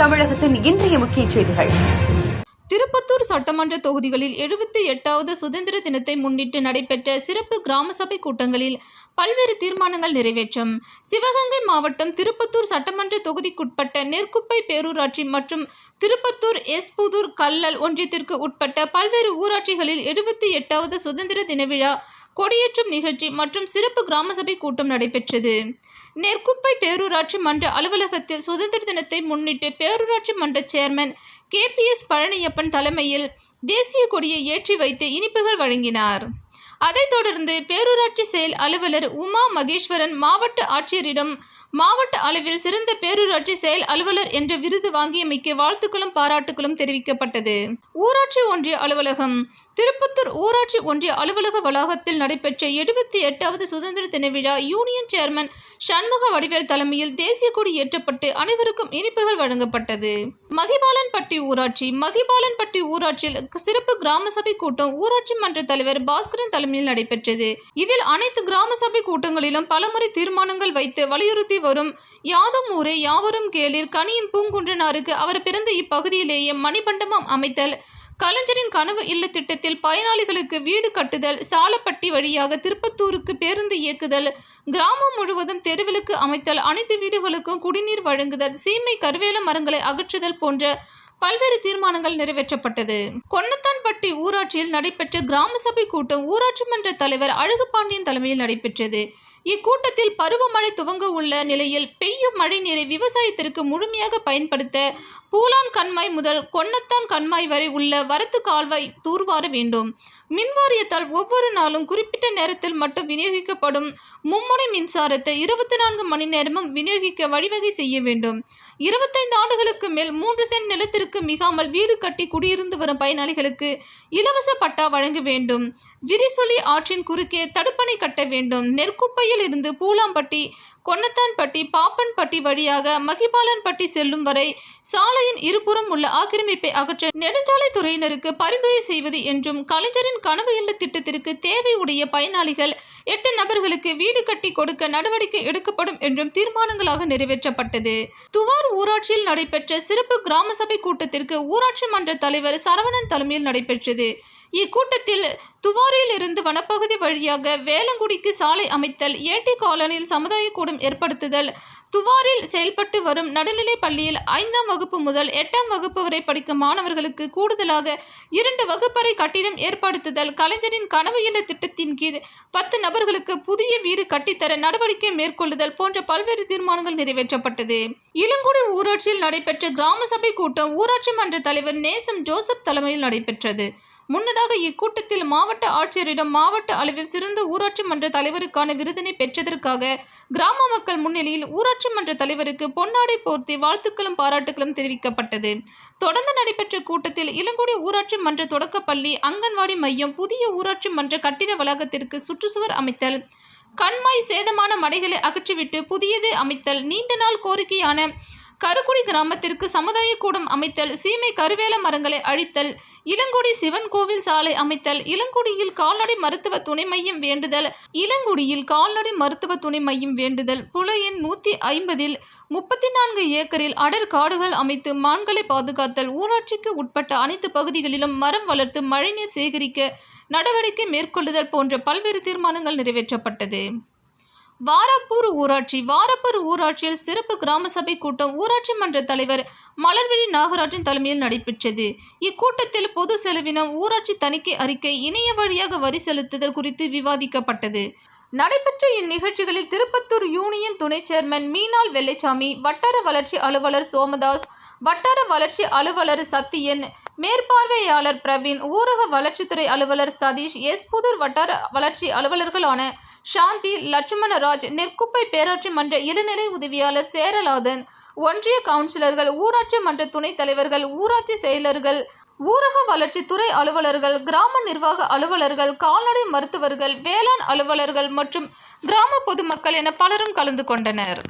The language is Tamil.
தமிழகத்தின் இன்றைய முக்கிய செய்திகள். திருப்பத்தூர் சட்டமன்ற தொகுதிகளில் எழுபத்தி எட்டாவது சுதந்திர தினத்தை முன்னிட்டு நடைபெற்ற சிறப்பு கிராம சபை கூட்டங்களில் பல்வேறு தீர்மானங்கள் நிறைவேற்றம். சிவகங்கை மாவட்டம் திருப்பத்தூர் சட்டமன்ற தொகுதிக்குட்பட்ட நெற்குப்பை பேரூராட்சி மற்றும் திருப்பத்தூர் எஸ்புதூர் கல்லல் ஒன்றியத்திற்கு உட்பட்ட பல்வேறு ஊராட்சிகளில் எழுபத்தி எட்டாவது சுதந்திர தின விழா கொடியேற்றும் நிகழ்ச்சி மற்றும் சிறப்பு கிராம சபை கூட்டம் நடைபெற்றது. நெற்குப்பை பேரூராட்சி மன்ற அலுவலகத்தில் சுதந்திர தினத்தை முன்னிட்டு பேரூராட்சி மன்ற சேர்மன் கேபிஎஸ் பழனியப்பன் தலைமையில் தேசிய கொடியை ஏற்றி வைத்து இனிப்புகள் வழங்கினார். அதைத் தொடர்ந்து பேரூராட்சி செயல் அலுவலர் உமா மகேஸ்வரன் மாவட்ட ஆட்சியரிடம் மாவட்ட அளவில் சிறந்த பேரூராட்சி செயல் அலுவலர் என்ற விருது வாங்கியமைக்கு வாழ்த்துக்களும் பாராட்டுகளும் தெரிவிக்கப்பட்டது. ஊராட்சி ஒன்றிய அலுவலகம் திருப்பத்தூர் ஊராட்சி ஒன்றிய அலுவலக வளாகத்தில் நடைபெற்ற எழுபத்தி எட்டாவது சுதந்திர தின விழா யூனியன் சேர்மன் சண்முக வடிவேல் தலைமையில் தேசிய கொடி ஏற்றப்பட்டு அனைவருக்கும் இனிப்புகள் வழங்கப்பட்டது. மகிபாலன்பட்டி ஊராட்சி மகிபாலன்பட்டி ஊராட்சியில் சிறப்பு கிராம சபை கூட்டம் ஊராட்சி மன்ற தலைவர் பாஸ்கரன் தலைமையில் நடைபெற்றது. இதில் அனைத்து கிராம சபை கூட்டங்களிலும் பலமுறை தீர்மானங்கள் வைத்து வலியுறுத்தி வரும் யாதும் ஊரே யாவரும் கேளிர் கனியின் பூங்குன்றனாருக்கு அவர் பிறந்த இப்பகுதியிலேயே மணிமண்டபம் அமைத்தல் கலைஞரின் கனவு இல்ல திட்டத்தில் பயனாளிகளுக்கு வீடு கட்டுதல் சாலப்பட்டி வழியாக திருப்பத்தூருக்கு பேருந்து இயக்குதல் கிராமம் முழுவதும் தெருவிளக்கு அமைத்தல் அனைத்து வீடுகளுக்கும் குடிநீர் வழங்குதல் சீமை கருவேல மரங்களை அகற்றுதல் போன்ற பல்வேறு தீர்மானங்கள் நிறைவேற்றப்பட்டது. கொன்னத்தான்பட்டி ஊராட்சியில் நடைபெற்ற கிராம சபை கூட்டம் ஊராட்சி மன்ற தலைவர் அழகுபாண்டியன் தலைமையில் நடைபெற்றது. இக்கூட்டத்தில் பருவமழை துவங்க உள்ள நிலையில் பெய்யும் மழை நீரை விவசாயத்திற்கு முழுமையாக பயன்படுத்த பூலான் கண்மாய் முதல் கொன்னத்தான் கண்மாய் வரை உள்ள வரத்து கால்வாய் தூர்வார வேண்டும். மின்வாரியத்தால் ஒவ்வொரு நாளும் குறிப்பிட்ட நேரத்தில் மட்டும் விநியோகிக்கப்படும் மும்முனை மின்சாரத்தை இருபத்தி நான்கு மணி நேரமும் விநியோகிக்க வழிவகை செய்ய வேண்டும். இருபத்தைந்து ஆண்டுகளுக்கு மேல் மூன்று சென்ட் நிலத்திற்கு மிகாமல் வீடு கட்டி குடியிருந்து வரும் பயனாளிகளுக்கு இலவச பட்டா வழங்க வேண்டும். விரிசொலி ஆற்றின் குறுக்கே தடுப்பணை கட்ட வேண்டும். நெற்குப்பையில் இருந்து பூலாம்பட்டி கொன்னத்தான்பட்டி பாப்பன்பட்டி வழியாக மகிபாலன்பட்டி செல்லும் வரை சாலையின் இருபுறம் உள்ள ஆக்கிரமிப்பை அகற்ற நெடுஞ்சாலைத்துறையினருக்கு பரிந்துரை செய்வது என்றும் கலைஞரின் கனவு இல்ல திட்டத்திற்கு தேவை உடைய பயனாளிகள் எட்டு நபர்களுக்கு வீடு கட்டி கொடுக்க நடவடிக்கை எடுக்கப்படும் என்றும் தீர்மானங்களாக நிறைவேற்றப்பட்டது. துவார் ஊராட்சியில் நடைபெற்ற சிறப்பு கிராம சபை கூட்டத்திற்கு ஊராட்சி மன்ற தலைவர் சரவணன் தலைமையில் நடைபெற்றது. இக்கூட்டத்தில் துவாரில் இருந்து வனப்பகுதி வழியாக வேலங்குடிக்கு சாலை அமைத்தல் ஏடி காலனியில் சமுதாய கூடம் ஏற்படுத்துதல் துவாரில் செயல்பட்டு வரும் நடுநிலை பள்ளியில் ஐந்தாம் வகுப்பு முதல் எட்டாம் வகுப்பு வரை படிக்கும் மாணவர்களுக்கு கூடுதலாக இரண்டு வகுப்பறை கட்டிடம் ஏற்படுத்துதல் கலைஞரின் கனவு இல்ல திட்டத்தின் கீழ் பத்து நபர்களுக்கு புதிய வீடு கட்டித்தர நடவடிக்கை மேற்கொள்ளுதல் போன்ற பல்வேறு தீர்மானங்கள் நிறைவேற்றப்பட்டது. இளங்குடி ஊராட்சியில் நடைபெற்ற கிராம சபை கூட்டம் ஊராட்சி மன்ற தலைவர் நேசம் ஜோசப் தலைமையில் நடைபெற்றது. முன்னதாக இக்கூட்டத்தில் மாவட்ட ஆட்சியரிடம் மாவட்ட அளவில் சிறந்த ஊராட்சி மன்ற தலைவருக்கான விருதினை பெற்றதற்காக கிராம மக்கள் முன்னிலையில் ஊராட்சி மன்ற தலைவருக்கு பொன்னாடை போர்த்தி வாழ்த்துக்களும் பாராட்டுகளும் தெரிவிக்கப்பட்டது. தொடர்ந்து நடைபெற்ற கூட்டத்தில் இளங்குடி ஊராட்சி மன்ற தொடக்கப்பள்ளி அங்கன்வாடி மையம் புதிய ஊராட்சி மன்ற கட்டிட வளாகத்திற்கு சுற்றுச்சுவர் அமைத்தல் கண்மாய் சேதமான மடைகளை அகற்றிவிட்டு புதியது அமைத்தல் நீண்ட நாள் கோரிக்கையான கருக்குடி கிராமத்திற்கு சமுதாய கூடம் அமைத்தல் சீமை கருவேல மரங்களை அழித்தல் இளங்குடி சிவன் கோவில் சாலை அமைத்தல் இளங்குடியில் கால்நடை மருத்துவ துணை மையம் வேண்டுதல் இளங்குடியில் கால்நடை மருத்துவ துணை மையம் வேண்டுதல் புலையின் நூற்றி ஐம்பதில் முப்பத்தி நான்கு ஏக்கரில் அடர் காடுகள் அமைத்து மான்களை பாதுகாத்தல் ஊராட்சிக்கு உட்பட்ட அனைத்து பகுதிகளிலும் மரம் வளர்த்து மழைநீர் சேகரிக்க நடவடிக்கை மேற்கொள்ளுதல் போன்ற பல்வேறு தீர்மானங்கள் நிறைவேற்றப்பட்டது. வாரப்பூர் ஊராட்சி. வாரப்பூர் ஊராட்சியில் சிறப்பு கிராம சபை கூட்டம் ஊராட்சி மன்ற தலைவர் மலர்விழி நாகராஜன் தலைமையில் நடைபெற்றது. இக்கூட்டத்தில் பொது செலவினம் ஊராட்சி தணிக்கை அறிக்கை இணைய வழியாக வரி செலுத்துதல் குறித்து விவாதிக்கப்பட்டது. நடைபெற்ற இந்நிகழ்ச்சிகளில் திருப்பத்தூர் யூனியன் துணை சேர்மன் மீனாள் வெள்ளைச்சாமி வட்டார வளர்ச்சி அலுவலர் சோமதாஸ் வட்டார வளர்ச்சி அலுவலர் சத்தியன் மேற்பார்வையாளர் பிரவீன் ஊரக வளர்ச்சித்துறை அலுவலர் சதீஷ் எஸ்புதூர் வட்டார வளர்ச்சி அலுவலர்களான சாந்தி லட்சுமணராஜ் நெற்குப்பை பேராட்சி மன்ற இளநிலை உதவியாளர் சேரலாதன் ஒன்றிய கவுன்சிலர்கள் ஊராட்சி மன்ற துணைத் தலைவர்கள் ஊராட்சி செயலர்கள் ஊரக வளர்ச்சி துறை அலுவலர்கள் கிராம நிர்வாக அலுவலர்கள் கால்நடை மருத்துவர்கள் வேளாண் அலுவலர்கள் மற்றும் கிராம பொதுமக்கள் என பலரும் கலந்து கொண்டனர்.